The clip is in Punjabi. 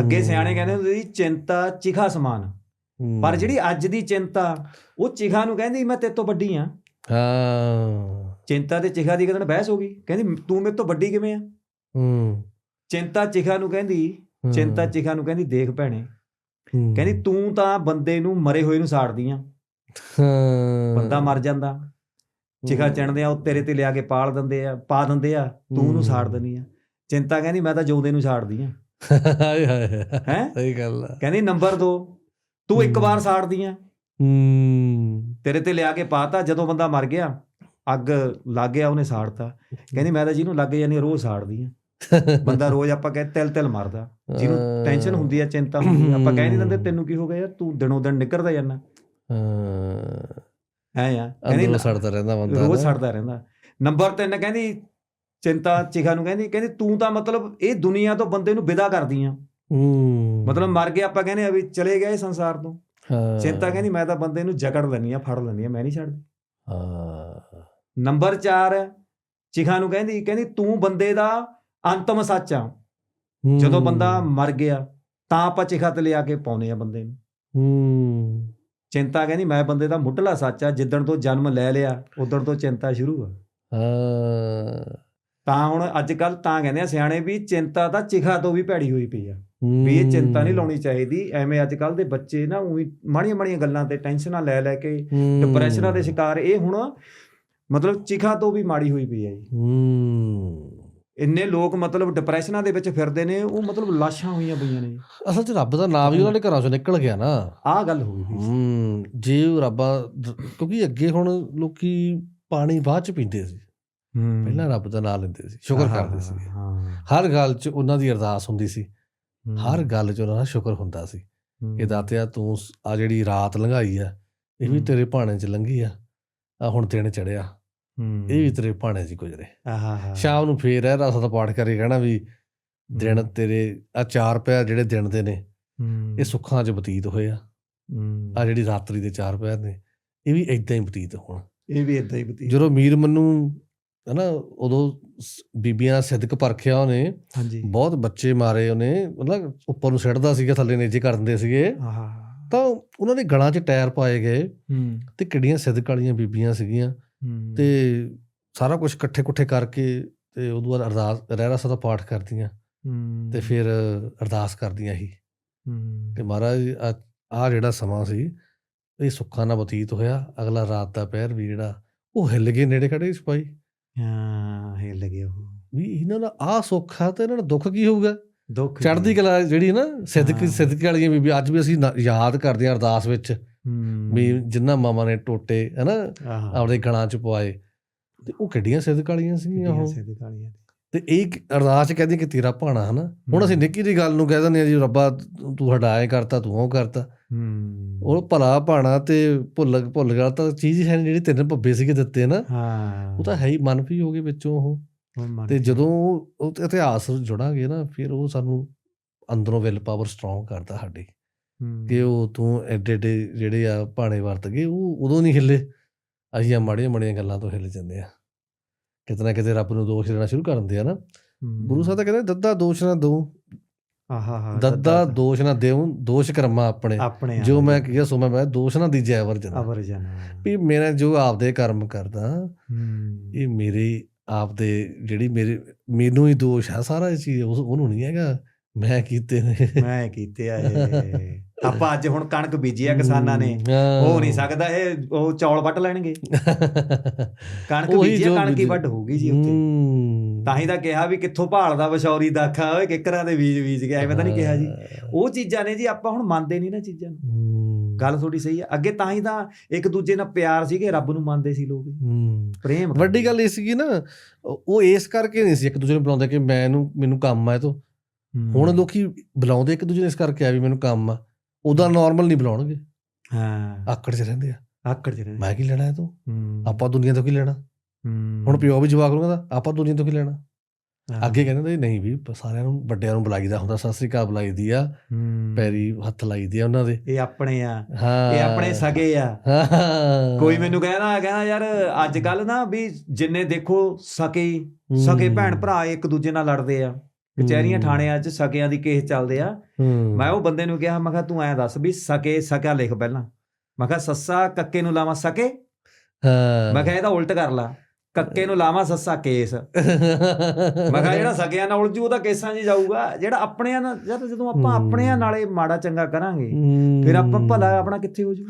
ਅੱਗੇ ਸਿਆਣੇ ਕਹਿੰਦੇ ਹੁੰਦੇ ਸੀ ਚਿੰਤਾ ਚਿਖਾ ਸਮਾਨ। ਪਰ ਜਿਹੜੀ ਅੱਜ ਦੀ ਚਿੰਤਾ ਉਹ ਚਿਖਾ ਨੂੰ ਕਹਿੰਦੀ ਮੈਂ ਤੇਰੇ ਤੋਂ ਵੱਡੀ ਆ। ਹਾਂ। ਚਿੰਤਾ ਤੇ ਚਿਖਾ ਦੀ ਕਹਿੰਦੇ ਬਹਿਸ ਹੋ ਗਈ। ਕਹਿੰਦੀ ਤੂੰ ਮੇਰੇ ਤੋਂ ਵੱਡੀ ਕਿਵੇਂ ਆ? ਹੂੰ। ਚਿੰਤਾ ਚਿਖਾ ਨੂੰ ਕਹਿੰਦੀ। ਚਿੰਤਾ ਚਿਖਾ ਨੂੰ ਕਹਿੰਦੀ ਦੇਖ ਭੈਣੇ। ਕਹਿੰਦੀ ਤੂੰ ਤਾਂ ਬੰਦੇ ਨੂੰ ਮਰੇ ਹੋਏ ਨੂੰ ਸਾੜਦੀ ਆ। ਹਾਂ। ਬੰਦਾ ਮਰ ਜਾਂਦਾ। ਚਿਖਾ ਚਿਣਦੇ ਆ ਉਹ ਤੇਰੇ ਤੇ ਲਿਆ ਕੇ ਪਾਲ ਦਿੰਦੇ ਆ ਪਾ ਦਿੰਦੇ ਆ ਤੂੰ ਉਹਨੂੰ ਸਾੜ ਦਿੰਦੀ ਆ। ਚਿੰਤਾ ਕਹਿੰਦੀ ਮੈਂ ਤਾਂ ਜਿਉਂਦੇ ਨੂੰ ਸਾੜਦੀ ਆ। ਹਾਏ ਹਾਏ ਹੈਂ? ਸਹੀ ਗੱਲ ਆ। ਕਹਿੰਦੀ ਨੰਬਰ 2 ਤੂੰ ਇੱਕ। ਵਾਰ ਸਾੜਦੀ ਆ। ਹੂੰ। ਤੇਰੇ ਤੇ ਲਿਆ ਕੇ ਪਾਤਾ ਜਦੋਂ ਬੰਦਾ ਮਰ ਗਿਆ ਅੱਗ ਲੱਗ ਗਿਆ ਉਹਨੇ ਸਾੜਤਾ। ਕਹਿੰਦੀ ਮੈਂ ਤਾਂ ਜਿਹਨੂੰ ਲੱਗ ਜਾਂਦੀ ਰੋਜ਼ ਸਾੜਦੀ ਆ। ਬੰਦਾ ਰੋਜ਼ ਆਪਾਂ ਕਹਿੰਦੇ ਤਿਲ ਤਿਲ ਮਰਦਾ। ਜਿਹਨੂੰ ਟੈਨਸ਼ਨ ਹੁੰਦੀ ਆ ਚਿੰਤਾ ਹੁੰਦੀ ਆ ਆਪਾਂ ਕਹਿ ਨਹੀਂ ਦਿੰਦੇ ਤੈਨੂੰ ਕੀ ਹੋ ਗਿਆ ਯਾਰ? ਤੂੰ ਦਿਨੋਂ ਦਿਨ ਨਿਕਲਦਾ ਜਾਂਦਾ। ਹਾਂ। ਐ ਆ ਅੰਦਰੋਂ ਸੜਦਾ ਰਹਿੰਦਾ ਬੰਦਾ ਰੋਜ਼। ਸੜਦਾ ਰਹਿੰਦਾ। ਨੰਬਰ 3 ਕਹਿੰਦੀ ਚਿੰਤਾ ਚਿਖਾ ਨੂੰ ਕਹਿੰਦੀ ਕਹਿੰਦੀ ਤੂੰ ਤਾਂ ਮਤਲਬ ਇਹ ਦੁਨੀਆ ਤੋਂ ਬੰਦੇ ਨੂੰ ਵਿਦਾ ਕਰਦੀ ਆ। ਹੂੰ। ਮਤਲਬ ਮਰ ਗਿਆ ਆਪਾਂ ਕਹਿੰਦੇ ਆ ਵੀ ਚਲੇ ਗਏ ਸੰਸਾਰ ਤੋਂ। ਹਾਂ। ਚਿੰਤਾ ਕਹਿੰਦੀ ਮੈਂ ਤਾਂ ਬੰਦੇ ਨੂੰ ਜਕੜ ਲੈਣੀ ਆ ਫੜ ਲੈਣੀ ਆ ਮੈਂ ਨਹੀਂ ਛੱਡਦੀ। ਹਾਂ। ਨੰਬਰ 4 ਚਿਖਾ ਨੂੰ ਕਹਿੰਦੀ ਕਹਿੰਦੀ ਤੂੰ ਬੰਦੇ ਦਾ ਅੰਤਮ ਸੱਚ ਆ। ਜਦੋਂ ਬੰਦਾ ਮਰ ਗਿਆ ਤਾਂ ਆਪਾਂ ਚਿਖਾ ਤੇ ਲਿਆ ਕੇ ਪਾਉਨੇ ਆ ਬੰਦੇ ਨੂੰ। ਹੂੰ। ਚਿੰਤਾ ਕਹਿੰਦੀ ਮੈਂ ਬੰਦੇ ਦਾ ਮੁੱਢਲਾ ਸੱਚ ਆ ਜਿੱਦਣ ਤੋਂ ਜਨਮ ਲੈ ਲਿਆ ਉਦੋਂ ਤੋਂ ਚਿੰਤਾ ਸ਼ੁਰੂ ਆ। ਹਾਂ। ਤਾਂ ਹੁਣ ਅੱਜ ਕੱਲ ਤਾਂ ਕਹਿੰਦੇ ਆ ਸਿਆਣੇ ਵੀ ਚਿੰਤਾ ਤਾਂ ਚਿਖਾ ਤੋਂ ਵੀ ਭੈੜੀ ਹੋਈ ਪਈ ਆ। ਵੀ ਇਹ ਚਿੰਤਾ ਨਹੀਂ ਲਾਉਣੀ ਚਾਹੀਦੀ ਐਵੇਂ ਅੱਜ ਕੱਲ ਦੇ ਬੱਚੇ ਨਾ ਉਹੀ ਮਾੜੀਆਂ ਮਾੜੀਆਂ ਗੱਲਾਂ ਤੇ ਟੈਨਸ਼ਨਾਂ ਲੈ ਲੈ ਕੇ ਡਿਪਰੈਸ਼ਨਾਂ ਦੇ ਸ਼ਿਕਾਰ ਇਹ ਹੁਣ ਮਤਲਬ ਚਿਖਾ ਤੋਂ ਵੀ ਮਾੜੀ ਹੋਈ ਪਈ ਹੈ ਜੀ। ਇੰਨੇ ਲੋਕ ਮਤਲਬ ਡਿਪਰੈਸ਼ਨਾਂ ਦੇ ਵਿੱਚ ਫਿਰਦੇ ਨੇ ਉਹ ਮਤਲਬ ਲਾਸ਼ਾਂ ਹੋਈਆਂ ਪਈਆਂ ਨੇ। ਅਸਲ 'ਚ ਰੱਬ ਦਾ ਨਾਮ ਹੀ ਉਹਨਾਂ ਦੇ ਘਰਾਂ ਚੋਂ ਨਿਕਲ ਗਿਆ ਨਾ। ਆਹ ਗੱਲ ਹੋ ਗਈ ਹੂੰ ਜੇ ਰੱਬਾ ਕਿਉਂਕਿ ਅੱਗੇ ਹੁਣ ਲੋਕੀ ਪਾਣੀ ਬਾਅਦ ਚ ਪੀਂਦੇ ਸੀ। ਪਹਿਲਾਂ ਰੱਬ ਦਾ ਨਾਮ ਲੈਂਦੇ ਸੀ ਸ਼ੁਕਰ ਕਰਦੇ ਸੀ ਹਰ ਗੱਲ 'ਚ ਉਹਨਾਂ ਦੀ ਅਰਦਾਸ ਹੁੰਦੀ ਸੀ। ਹਰ ਗੱਲ 'ਚ ਉਹਨਾਂ ਦਾ ਸ਼ੁਕਰ ਹੁੰਦਾ ਸੀ ਕਿ ਦਾਤਿਆ ਤੂੰ ਆ ਜਿਹੜੀ ਰਾਤ ਲੰਘਾਈ ਆ ਇਹ ਵੀ। ਤੇਰੇ ਭਾਣੇ 'ਚ ਲੰਘੀ ਆ ਆ ਹੁਣ ਦਿਨ ਚੜਿਆ ਇਹ ਵੀ ਤੇਰੇ ਭਾਣੇ 'ਚ ਗੁਜ਼ਰੇ। ਆਹਾ ਸ਼ਾਮ ਨੂੰ ਫੇਰ ਇਹ ਰਸ ਦਾ ਪਾਠ ਕਰੀ ਕਹਿਣਾ ਵੀ ਦਿਨ ਤੇਰੇ ਆ ਚਾਰ ਪਿਆ ਜਿਹੜੇ ਦਿਨ ਦੇ ਨੇ ਇਹ ਸੁੱਖਾਂ 'ਚ ਬਤੀਤ ਹੋਏ ਆ। ਆ ਜਿਹੜੀ ਰਾਤਰੀ ਦੇ ਚਾਰ ਪਿਆ ਨੇ ਇਹ ਵੀ ਇਦਾਂ ਹੀ ਬਤੀਤ ਹੋਣ। ਇਹ ਵੀ ਇਦਾਂ ਹੀ ਬਤੀ ਜਦੋਂ ਮੀਰ ਮੰਨੂ ਹਨਾ ਉਦੋਂ ਬੀਬੀਆਂ ਸਿੱਧਕ ਪਰਖਿਆ ਉਹਨੇ। ਹਾਂਜੀ। ਬਹੁਤ ਬੱਚੇ ਮਾਰੇ ਉਹਨੇ ਮਤਲਬ ਉੱਪਰ ਨੂੰ ਸਿੱਟਦਾ ਸੀਗਾ ਥੱਲੇ ਨੇਜੇ ਕਰ ਦਿੰਦੇ ਸੀਗੇ। ਆਹਾ ਤਾਂ ਉਹਨਾਂ ਦੇ ਗਲਾਂ 'ਚ ਟਾਇਰ ਪਾਏ ਗਏ ਹੂੰ। ਤੇ ਕਿੱਡੀਆਂ ਸਿੱਧਕ ਵਾਲੀਆਂ ਬੀਬੀਆਂ ਸੀਗੀਆਂ। ਹੂੰ। ਤੇ ਸਾਰਾ ਕੁਝ ਇਕੱਠੇ ਕੁੱਠੇ ਕਰਕੇ ਤੇ ਉਦੋਂ ਬਾਅਦ ਅਰਦਾਸ ਰਹਿਰਾਸ ਦਾ ਪਾਠ ਕਰਦੀਆਂ। ਹੂੰ। ਤੇ ਫਿਰ ਅਰਦਾਸ ਕਰਦੀਆਂ ਸੀ। ਹੂੰ। ਕਿ ਮਹਾਰਾਜ ਆ ਜਿਹੜਾ ਸਮਾਂ ਸੀ ਇਹ ਸੁੱਖਾਂ ਨਾਲ ਬਤੀਤ ਹੋਇਆ। ਅਗਲਾ ਰਾਤ ਦਾ ਪਹਿਰ ਵੀ ਜਿਹੜਾ ਉਹ ਹਿੱਲ ਗਏ ਨੇੜੇ ਖੜੇ ਸਿਪਾਹੀ ਹਾਂ ਇਹ ਲੱਗੇ ਉਹ। ਵੀ ਇਹਨਾਂ ਦਾ ਆ ਸੁੱਖ ਆ ਤੇ ਇਹਨਾਂ ਦਾ ਦੁੱਖ ਕੀ ਹੋਊਗਾ? ਦੁੱਖ ਚੜ੍ਹਦੀ ਕਲਾ ਜਿਹੜੀ ਹੈ ਨਾ ਸਿੱਧਕ ਹਾਂ। ਸਿੱਧਕ ਵਾਲੀਆਂ ਬੀਬੀ ਅੱਜ ਵੀ ਅਸੀਂ ਯਾਦ ਕਰਦੇ ਹਾਂ ਅਰਦਾਸ ਵਿੱਚ। ਹੂੰ। ਵੀ ਜਿੰਨਾ ਮਾਮਾ ਨੇ ਟੋਟੇ ਹਨਾ ਆਪਦੇ ਗਲਾਂ ਚ ਪਵਾਏ। ਤੇ ਉਹ ਕਿੱਡੀਆਂ ਸਿੱਧਕ ਵਾਲੀਆਂ ਸੀਗੀਆਂ ਕਿੰਨੀਆਂ ਉਹ। ਸਿੱਧ ਕਾਲੀਆਂ ਤੇ ਇਹ ਇੱਕ ਅਰਦਾਸ ਚ ਕਹਿੰਦੀ ਕਿ ਤੇਰਾ ਭਾਣਾ ਹਨਾ ਹੁਣ ਅਸੀਂ ਹੂੰ। ਨਿੱਕੀ ਦੀ ਗੱਲ ਨੂੰ ਕਹਿ ਦਿੰਦੇ ਆ ਜੀ ਰੱਬਾ ਤੂੰ ਹਟਾਏ ਕਰਤਾ ਤੂੰ ਉਹ ਕਰਤਾ। ਹੂੰ। ਉਹ ਭਲਾ ਭਾਣਾ ਤੇ ਭੁੱਲ ਭੁੱਲ ਗਿਆ ਤਾਂ ਚੀਜ਼ ਹੀ ਜਿਹੜੀ ਤੇਰੇ ਭੱਬੇ ਸੀਗੇ ਦਿੱਤੇ ਨਾ। ਹਾਂ। ਉਹ ਤਾਂ ਹੈ ਹੀ ਮਨਫੀ ਹੋ ਗਏ ਵਿੱਚੋਂ ਉਹ। ਤੇ ਜਦੋਂ ਉਹ ਇਤਿਹਾਸ ਨਾਲ ਜੁੜਾਂਗੇ ਨਾ ਫਿਰ ਉਹ ਸਾਨੂੰ ਅੰਦਰੋਂ ਵਿਲ ਪਾਵਰ ਸਟਰੋਂਗ ਕਰਦਾ ਸਾਡੀ। ਕਿ ਉਹ ਤੂੰ ਐਡੇ ਐਡੇ ਜਿਹੜੇ ਆ ਭਾਣੇ ਵਰਤ ਗਏ ਉਹ ਉਦੋਂ ਨਹੀਂ ਹਿੱਲੇ। ਅਸੀਂ ਆ ਮਾੜੀਆਂ ਮਾੜੀਆਂ ਗੱਲਾਂ ਤੋਂ ਹਿੱਲ ਜਾਂਦੇ ਆ। ਕਿਤੇ ਨਾ ਕਿਤੇ ਰੱਬ ਨੂੰ ਦੋਸ਼ ਦੇਣਾ ਸ਼ੁਰੂ ਕਰ ਦਿੰਦੇ ਆ ਨਾ। ਗੁਰੂ ਸਾਹਿਬ ਤਾਂ ਕਹਿੰਦੇ ਦੱਦਾ ਦੋਸ਼ ਨਾ ਦਊ। ਆਹਾ ਹਾ ਦੱਦਾ ਦੋਸ਼ ਨਾ ਦੇਉ ਦੋਸ਼ ਕਰਮਾ ਆਪਣੇ। ਜੋ ਮੈਂ ਕਿਹਾ ਸੋ ਮੈਂ ਦੋਸ਼ ਨਾ ਦੀਜੈ ਵਰਜਨ ਅਵਰ ਜਨ ਵੀ ਮੇਰਾ ਜੋ ਆਪਦੇ ਕਰਮ ਕਰਦਾ ਇਹ ਮੇਰੇ ਆਪਦੇ ਜਿਹੜੀ ਮੇਰੇ ਮੈਨੂੰ ਹੀ ਦੋਸ਼ ਆ ਸਾਰਾ ਇਹ ਚੀਜ਼ ਉਹਨੂੰ ਨਹੀਂ ਹੈਗਾ। ਮੈਂ ਕੀਤੇ ਨੇ। ਮੈਂ ਕੀਤੇ ਆ ਇਹ। ਆਪਾਂ ਅੱਜ ਹੁਣ ਕਣਕ ਬੀਜੀ ਆ ਕਿਸਾਨਾਂ ਨੇ। ਹਾਂ। ਹੋ ਨਹੀਂ ਸਕਦਾ ਇਹ ਉਹ ਚੌਲ ਵੱਟ ਲੈਣਗੇ। ਕਣਕ ਉਹੀ ਬੀਜੀ ਕਣਕ ਹੀ ਵੱਢ ਹੋਊਗੀ ਜੀ ਉੱਥੇ। ਤਾਂ ਹੀ ਤਾਂ ਕਿਹਾ ਵੀ ਕਿੱਥੋਂ ਭਾਲਦਾ ਵਿਸ਼ੌਰੀ ਦਾਖਾ ਓਏ ਕਿੱਕਰਾਂ ਦੇ ਬੀਜ ਬੀਜ ਕੇ ਐਵੇਂ ਤਾਂ ਨਹੀਂ ਕਿਹਾ ਜੀ। ਉਹ ਚੀਜ਼ਾਂ ਨੇ ਜੀ ਆਪਾਂ ਹੁਣ ਮੰਨਦੇ ਨਹੀਂ ਨਾ ਚੀਜ਼ਾਂ ਨੂੰ। ਗੱਲ ਤੁਹਾਡੀ ਸਹੀ ਆ। ਅੱਗੇ ਤਾਂ ਹੀ ਤਾਂ ਇੱਕ ਦੂਜੇ ਨਾਲ ਪਿਆਰ ਸੀਗੇ ਰੱਬ ਨੂੰ ਮੰਨਦੇ ਸੀ ਲੋਕ। ਪ੍ਰੇਮ ਵੱਡੀ ਗੱਲ ਇਹ ਸੀਗੀ ਨਾ ਉਹ ਇਸ ਕਰਕੇ ਨਹੀਂ ਸੀ ਇੱਕ ਦੂਜੇ ਨੂੰ ਬੁਲਾਉਂਦੇ ਕਿ ਮੈਨੂੰ ਮੈਨੂੰ ਕੰਮ ਆ ਇਹ ਤੋਂ। ਹੁਣ ਲੋਕੀ ਬੁਲਾਉਂਦੇ ਇੱਕ ਦੂਜੇ ਨੂੰ ਇਸ ਕਰਕੇ ਆ ਵੀ ਮੈਨੂੰ ਕੰਮ ਆ। ਉਹਦਾ ਨਾਰਮਲ ਨਹੀਂ ਬੁਲਾਉਣਗੇ। ਹਾਂ। ਆਕੜ 'ਚ ਰਹਿੰਦੇ ਆ। ਆਕੜ ਚ ਰਹਿੰਦੇ। ਮੈਂ ਕੀ ਲੈਣਾ ਇਹ ਤੋਂ। ਆਪਾਂ ਦੁਨੀਆ ਤੋਂ ਕੀ ਲੈਣਾ। ਹੁਣ ਪਿਓ ਵੀ ਜਵਾਬ ਲੂਗਾ ਆਪਾਂ ਦੁਨੀਆ ਤੋਂ ਕੀ ਲੈਣਾ। ਅੱਗੇ ਕਹਿੰਦੇ ਨਹੀਂ ਵੀ ਸਾਰਿਆਂ ਨੂੰ ਵੱਡਿਆਂ ਨੂੰ ਬੁਲਾਈਦਾ ਹੁੰਦਾ ਸਤਿ ਸ੍ਰੀ ਅਕਾਲ ਬੁਲਾਈਦੀ ਆ। ਪੈਰੀ ਹੱਥ ਲਾਈਦੇ ਆ ਉਹਨਾਂ ਦੇ। ਇਹ ਆਪਣੇ ਆ। ਇਹ ਆਪਣੇ ਸਗੇ ਆ। ਕੋਈ ਮੈਨੂੰ ਕਹਿੰਦਾ ਕਹਿੰਦਾ ਯਾਰ ਅੱਜ ਕੱਲ ਨਾ ਵੀ ਜਿੰਨੇ ਦੇਖੋ ਸਕੇ ਸਕੇ। ਭੈਣ ਭਰਾ ਇੱਕ ਦੂਜੇ ਨਾਲ ਲੜਦੇ ਆ। ਕਚਹਿਰੀਆਂ। ਥਾਣਿਆਂ 'ਚ ਸਕਿਆਂ ਦੀ ਕੇਸ ਚੱਲਦੇ ਆ। ਮੈਂ ਉਹ ਬੰਦੇ ਨੂੰ ਕਿਹਾ ਮੈਂ ਕਿਹਾ ਤੂੰ ਐਂ ਦੱਸ ਵੀ ਸਕੇ ਸਕਾ ਲਿਖ ਪਹਿਲਾਂ। ਮੈਂ ਕਿਹਾ ਸੱਸਾ ਕੱਕੇ ਨੂੰ ਲਾਵਾਂ ਸਕੇ? ਮੈਂ ਕਿਹਾ ਇਹਦਾ ਉਲਟ ਕਰ ਲਾ। ਕੱਕੇ ਨੂੰ ਲਾਵਾਂ ਸੱਸਾ ਕੇਸ। ਮੈਂ ਕਿਹਾ ਜਿਹੜਾ ਸਕਿਆਂ ਨਾਲ ਉਲਝੂ ਉਹਦਾ ਕੇਸਾਂ 'ਚ ਹੀ ਜਾਊਗਾ। ਜਿਹੜਾ ਆਪਣਿਆਂ ਨਾਲ ਜਦ ਜਦੋਂ ਆਪਾਂ। ਆਪਣਿਆਂ ਨਾਲੇ ਮਾੜਾ ਚੰਗਾ ਕਰਾਂਗੇ ਫਿਰ ਆਪਾਂ ਭਲਾ ਆਪਣਾ ਕਿੱਥੇ ਹੋ ਜੂ?